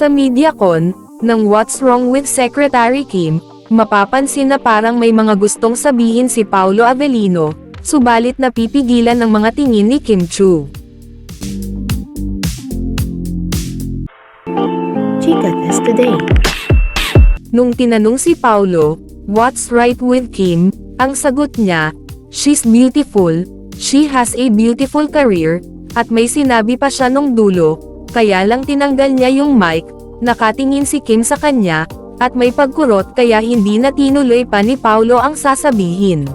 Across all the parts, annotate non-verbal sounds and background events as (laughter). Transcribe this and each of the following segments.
Sa MediaCon, ng What's Wrong with Secretary Kim, mapapansin na parang may mga gustong sabihin si Paulo Avellino, subalit napipigilan ng mga tingin ni Kim Chu. Chica Test Today. Nung tinanong si Paulo, what's right with Kim, ang sagot niya, she's beautiful, she has a beautiful career, at may sinabi pa siya nung dulo, kaya lang tinanggal niya yung mic, nakatingin si Kim sa kanya, at may pagkurot kaya hindi na tinuloy pa ni Paulo ang sasabihin.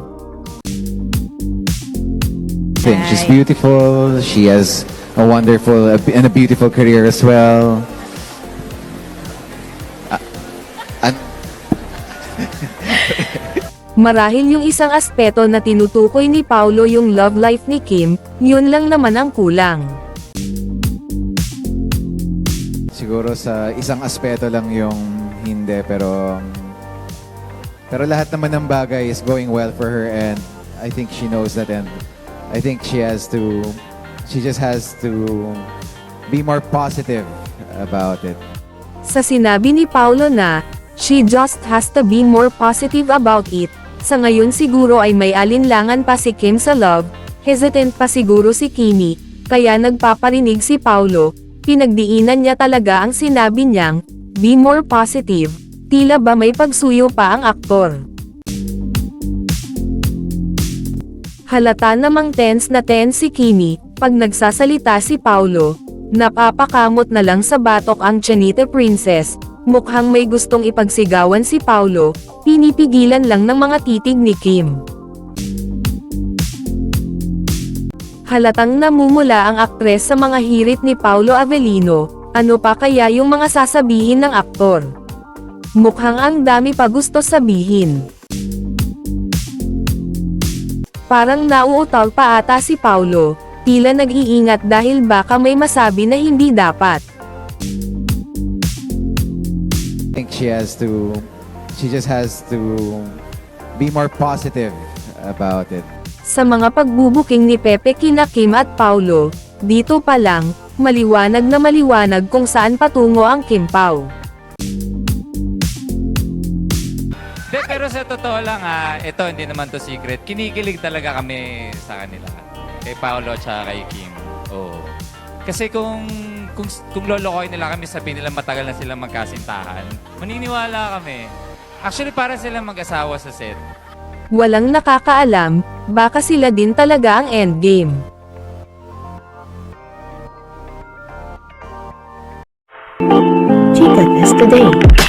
She's beautiful. She has a wonderful and a beautiful career as well. An- (laughs) Marahil yung isang aspeto na tinutukoy ni Paulo yung love life ni Kim, yun lang naman ang kulang. Siguro sa isang aspeto lang yung hindi pero pero lahat naman ng bagay is going well for her and I think she knows that and I think she has to she just has to be more positive about it. Sa sinabi ni Paulo na, she just has to be more positive about it, sa ngayon siguro ay may alinlangan pa si Kim sa love, hesitant pa siguro si Kimi, kaya nagpaparinig si Paulo, pinagdiinan niya talaga ang sinabi niyang, be more positive, tila ba may pagsuyo pa ang aktor. Halata namang tense na tense si Kimi, pag nagsasalita si Paulo, napapakamot na lang sa batok ang Chanita Princess, mukhang may gustong ipagsigawan si Paulo, pinipigilan lang ng mga titig ni Kim. Halatang namumula ang aktres sa mga hirit ni Paulo Avellino, ano pa kaya yung mga sasabihin ng aktor? Mukhang ang dami pa gusto sabihin. Parang nauutal pa ata si Paulo, tila nag-iingat dahil baka may masabi na hindi dapat. I think she has to she just has to be more positive about it. Sa mga pagbubuking ni Pepe kina Kim at Paulo, dito pa lang, maliwanag na maliwanag kung saan patungo ang Kim Pao. De, pero sa totoo lang ha, ito hindi naman to secret. Kinikilig talaga kami sa kanila. Kay Paolo at kay Kim. Oo. Kasi kung, kung, kung lolokoy nila kami, sabihin nila matagal na silang magkasintahan, maniniwala kami. Actually, para silang mag-asawa sa set. Walang nakakaalam, baka sila din talaga ang endgame. Chica Test Today.